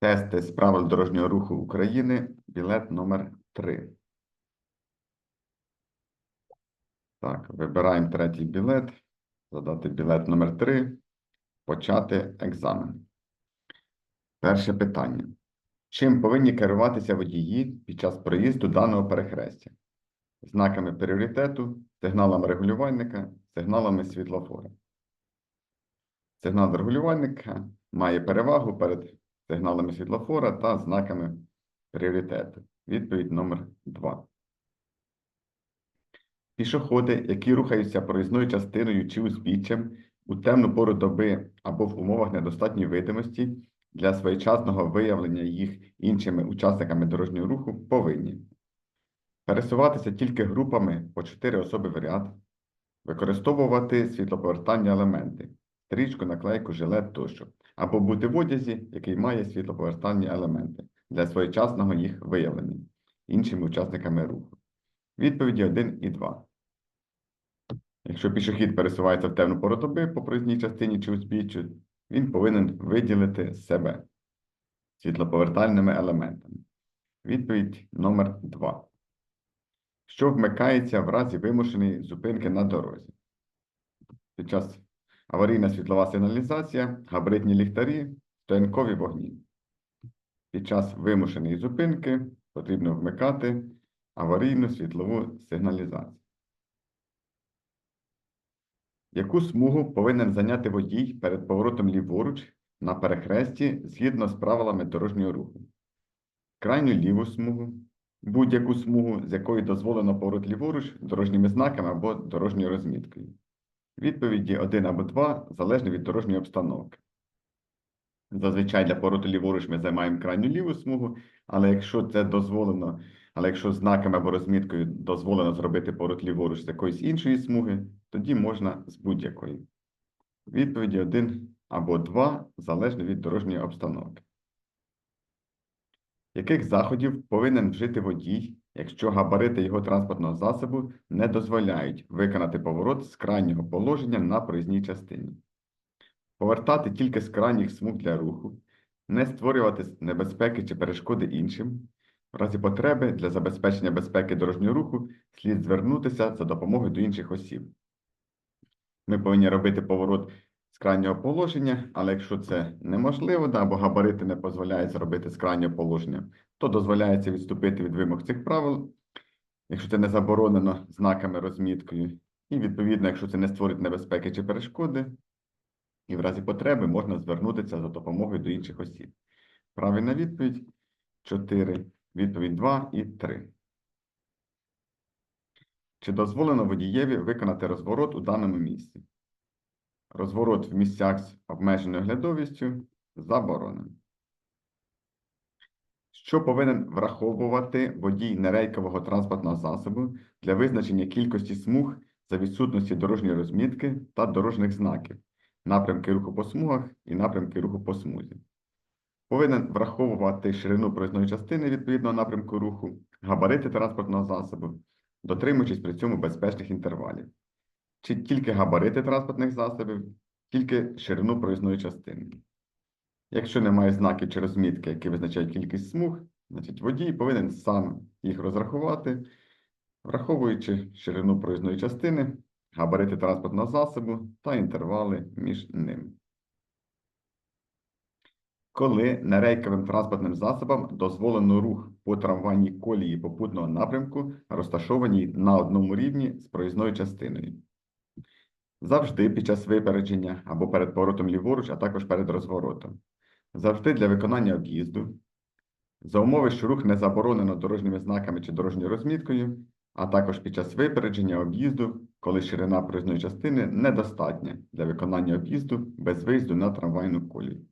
Тести з правил дорожнього руху України, білет номер 3. Так, вибираємо третій білет, задати білет номер 3, почати екзамен. Перше питання. Чим повинні керуватися водії під час проїзду даного перехрестя? Знаками пріоритету, сигналами регулювальника, сигналами світлофора. Сигнал регулювальника має перевагу перед сигналами світлофора та знаками пріоритету. Відповідь номер 2. Пішоходи, які рухаються проїзною частиною чи узбіччям у темну пору доби або в умовах недостатньої видимості для своєчасного виявлення їх іншими учасниками дорожнього руху, повинні пересуватися тільки групами по 4 особи в ряд, використовувати світлоповертальні елементи, стрічку, наклейку, жилет тощо, або бути в одязі, який має світлоповертальні елементи для своєчасного їх виявлення іншими учасниками руху. Відповіді 1 і 2. Якщо пішохід пересувається в темну пору доби по проїзній частині чи узбіччю, він повинен виділити себе світлоповертальними елементами. Відповідь номер 2. Що вмикається в разі вимушеної зупинки на дорозі? Під час аварійна світлова сигналізація, габаритні ліхтарі, стоянкові вогні. Під час вимушеної зупинки потрібно вмикати аварійну світлову сигналізацію. Яку смугу повинен зайняти водій перед поворотом ліворуч на перехресті згідно з правилами дорожнього руху? Крайню ліву смугу, будь-яку смугу, з якої дозволено поворот ліворуч дорожніми знаками або дорожньою розміткою. Відповіді 1 або 2 залежно від дорожньої обстановки. Зазвичай для повороту ліворуч ми займаємо крайню ліву смугу, але якщо це дозволено, але якщо знаками або розміткою дозволено зробити поворот ліворуч з якоїсь іншої смуги, тоді можна з будь-якої. Відповіді 1 або 2 залежно від дорожньої обстановки. Яких заходів повинен вжити водій, якщо габарити його транспортного засобу не дозволяють виконати поворот з крайнього положення на проїзній частині? Повертати тільки з крайніх смуг для руху, не створювати небезпеки чи перешкоди іншим. В разі потреби для забезпечення безпеки дорожнього руху слід звернутися за допомогою до інших осіб. Ми повинні робити поворот з крайнього положення, але якщо це неможливо, або габарити не дозволяють зробити з крайнього положення, то дозволяється відступити від вимог цих правил, якщо це не заборонено знаками розміткою. І, відповідно, якщо це не створить небезпеки чи перешкоди, і в разі потреби можна звернутися за допомогою до інших осіб. Правильна відповідь 4, відповідь 2 і 3. Чи дозволено водієві виконати розворот у даному місці? Розворот в місцях з обмеженою глядовістю заборонено. Що повинен враховувати водій нерейкового транспортного засобу для визначення кількості смуг за відсутності дорожньої розмітки та дорожніх знаків, напрямки руху по смугах і напрямки руху по смузі? Повинен враховувати ширину проїзної частини відповідного напрямку руху, габарити транспортного засобу, дотримуючись при цьому безпечних інтервалів. Чи тільки габарити транспортних засобів, тільки ширину проїзної частини. Якщо немає знаків чи розмітки, які визначають кількість смуг, значить водій повинен сам їх розрахувати, враховуючи ширину проїзної частини, габарити транспортного засобу та інтервали між ними. Коли нерейковим транспортним засобам дозволено рух по трамвайній колії попутного напрямку, розташованій на одному рівні з проїзною частиною. Завжди під час випередження або перед поворотом ліворуч, а також перед розворотом. Завжди для виконання об'їзду. За умови, що рух не заборонено дорожніми знаками чи дорожньою розміткою, а також під час випередження об'їзду, коли ширина проїзної частини недостатня для виконання об'їзду без виїзду на трамвайну колію.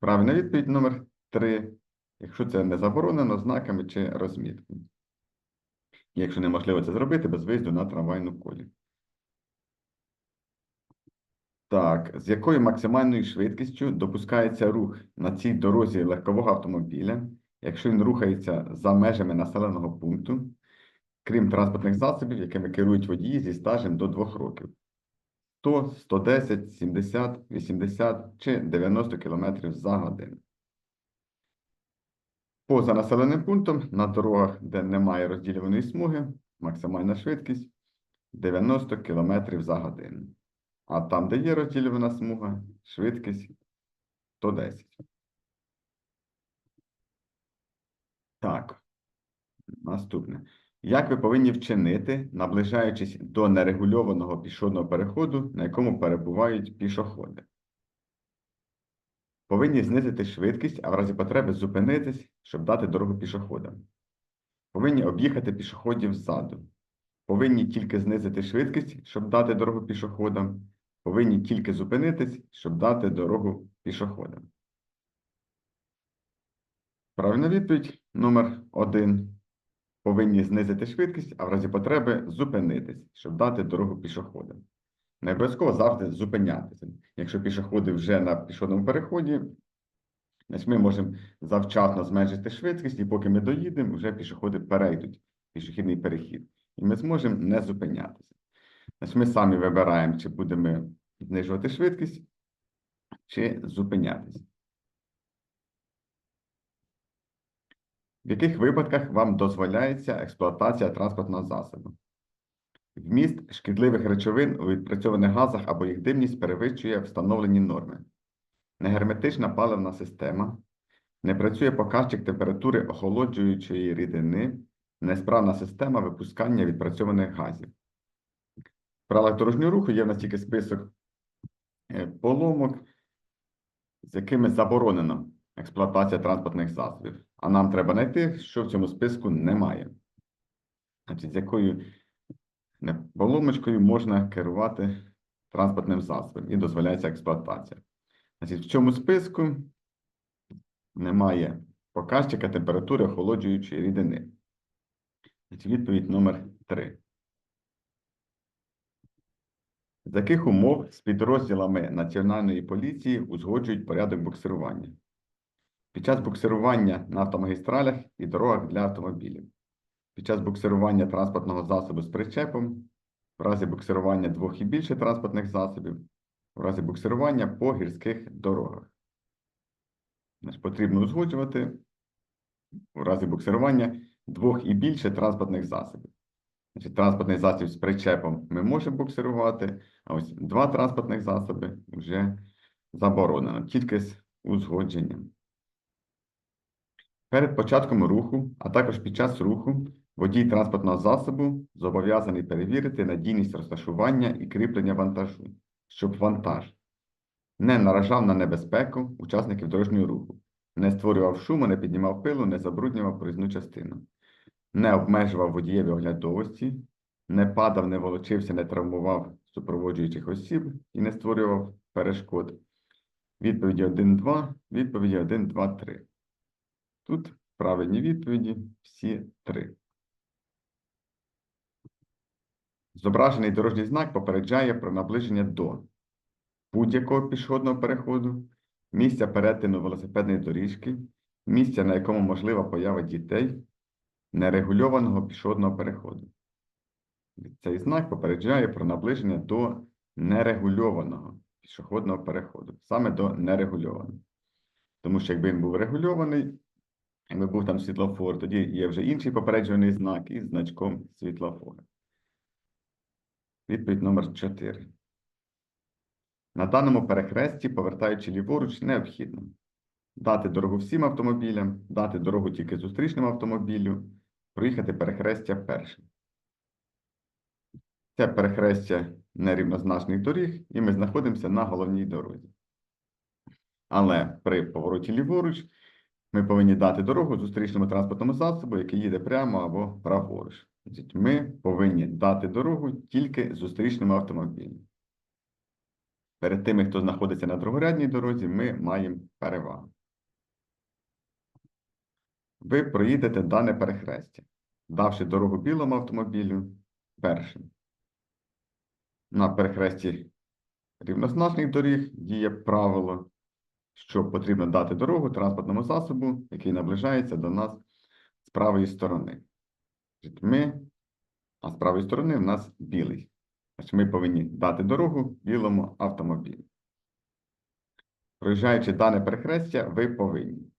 Правильна відповідь номер 3, якщо це не заборонено знаками чи розміткою. Якщо неможливо це зробити без виїзду на трамвайну колію. Так, з якою максимальною швидкістю допускається рух на цій дорозі легкового автомобіля, якщо він рухається за межами населеного пункту, крім транспортних засобів, якими керують водії зі стажем до 2 років? 100, 110, 70, 80 чи 90 км за годину. Поза населеним пунктом на дорогах, де немає розділюваної смуги, максимальна швидкість 90 км за годину. А там, де є розділювана смуга, швидкість 110. Так. Наступне. Як ви повинні вчинити, наближаючись до нерегульованого пішохідного переходу, на якому перебувають пішоходи? Повинні знизити швидкість, а в разі потреби зупинитись, щоб дати дорогу пішоходам. Повинні об'їхати пішоходів ззаду. Повинні тільки знизити швидкість, щоб дати дорогу пішоходам. Повинні тільки зупинитись, щоб дати дорогу пішоходам. Правильна відповідь номер один. Повинні знизити швидкість, а в разі потреби зупинитись, щоб дати дорогу пішоходам. Не обов'язково завжди зупинятися. Якщо пішоходи вже на пішохідному переході, значить ми можемо завчасно зменшити швидкість, і поки ми доїдемо, вже пішоходи перейдуть пішохідний перехід. І ми зможемо не зупинятися. Значить, ми самі вибираємо, чи будемо знижувати швидкість, чи зупинятися. В яких випадках вам дозволяється експлуатація транспортного засобу? Вміст шкідливих речовин у відпрацьованих газах або їх димність перевищує встановлені норми. Негерметична паливна система, не працює показчик температури охолоджуючої рідини, несправна система випускання відпрацьованих газів. Правилах дорожнього руху є в нас тільки список е, поломок, з якими заборонено експлуатація транспортних засобів. А нам треба знайти, що в цьому списку немає. Значить, з якою поломочкою можна керувати транспортним засобом і дозволяється експлуатація. Значить, в цьому списку немає показчика температури охолоджуючої рідини. Значить, відповідь номер 3. З яких умов з підрозділами Національної поліції узгоджують порядок буксирування? Під час буксирування на автомагістралях і дорогах для автомобілів, під час буксирування транспортного засобу з причепом, в разі буксирування двох і більше транспортних засобів, в разі буксирування по гірських дорогах. Значить, потрібно узгоджувати в разі буксирування двох і більше транспортних засобів. Значить, транспортний засіб з причепом ми можемо буксирувати, а ось два транспортних засоби вже заборонено, тільки з узгодженням. Перед початком руху, а також під час руху, водій транспортного засобу зобов'язаний перевірити надійність розташування і кріплення вантажу, щоб вантаж не наражав на небезпеку учасників дорожнього руху, не створював шуму, не піднімав пилу, не забруднював проїзну частину, не обмежував водієві оглядовості, не падав, не волочився, не травмував супроводжуючих осіб і не створював перешкод. Відповіді 1-2, відповіді 1, 2, 3. Тут правильні відповіді всі три. Зображений дорожній знак попереджає про наближення до будь-якого пішохідного переходу, місця перетину велосипедної доріжки, місця, на якому можлива поява дітей, нерегульованого пішохідного переходу. Цей знак попереджає про наближення до нерегульованого пішохідного переходу, саме до нерегульованого. Тому що якби він був регульований, якби був там світлофор, тоді є вже інший попереджувальний знак із значком світлофора. Відповідь номер 4. На даному перехресті, повертаючи ліворуч, необхідно дати дорогу всім автомобілям, дати дорогу тільки зустрічному автомобілю, проїхати перехрестя першим. Це перехрестя нерівнозначних доріг, і ми знаходимося на головній дорозі. Але при повороті ліворуч ми повинні дати дорогу зустрічному транспортному засобу, який їде прямо або праворуч. Ми повинні дати дорогу тільки зустрічному автомобілю. Перед тими, хто знаходиться на другорядній дорозі, ми маємо перевагу. Ви проїдете дане перехрестя, давши дорогу білому автомобілю першим. На перехресті рівнозначних доріг діє правило що потрібно дати дорогу транспортному засобу, який наближається до нас з правої сторони. Ми, а з правої сторони в нас білий. Значить, ми повинні дати дорогу білому автомобілю. Проїжджаючи дане перехрестя, ви повинні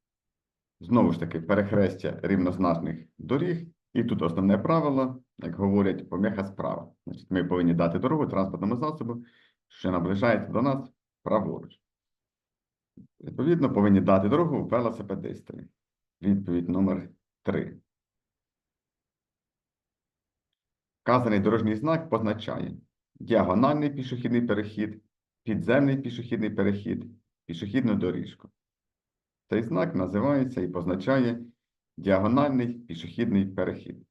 Знову ж таки, перехрестя рівнозначних доріг. І тут основне правило, як говорять, поміха справа. Значить, ми повинні дати дорогу транспортному засобу, що наближається до нас праворуч. Відповідно, повинні дати дорогу велосипедистові. Відповідь номер 3. Вказаний дорожній знак позначає діагональний пішохідний перехід, підземний пішохідний перехід, пішохідну доріжку. Цей знак називається і позначає діагональний пішохідний перехід.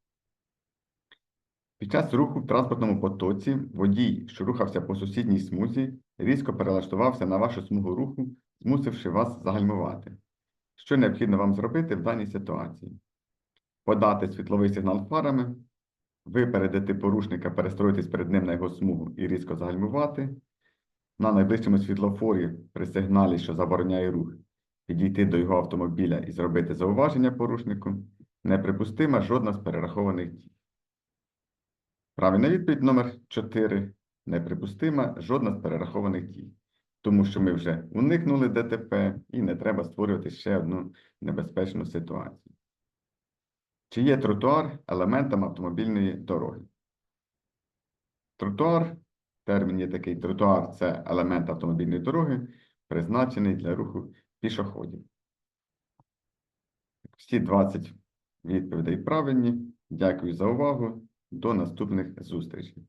Під час руху в транспортному потоці водій, що рухався по сусідній смузі, різко перелаштувався на вашу смугу руху, змусивши вас загальмувати. Що необхідно вам зробити в даній ситуації? Подати світловий сигнал фарами, випередити порушника, перестроїтись перед ним на його смугу і різко загальмувати. На найближчому світлофорі при сигналі, що забороняє рух, підійти до його автомобіля і зробити зауваження порушнику. Неприпустима жодна з перерахованих дій. Правильна відповідь номер 4. Неприпустима жодна з перерахованих дій. Тому що ми вже уникнули ДТП і не треба створювати ще одну небезпечну ситуацію. Чи є тротуар елементом автомобільної дороги? Тротуар, термін є такий, тротуар це елемент автомобільної дороги, призначений для руху пішоходів. Всі 20 відповідей правильні. Дякую за увагу. До наступних зустрічей.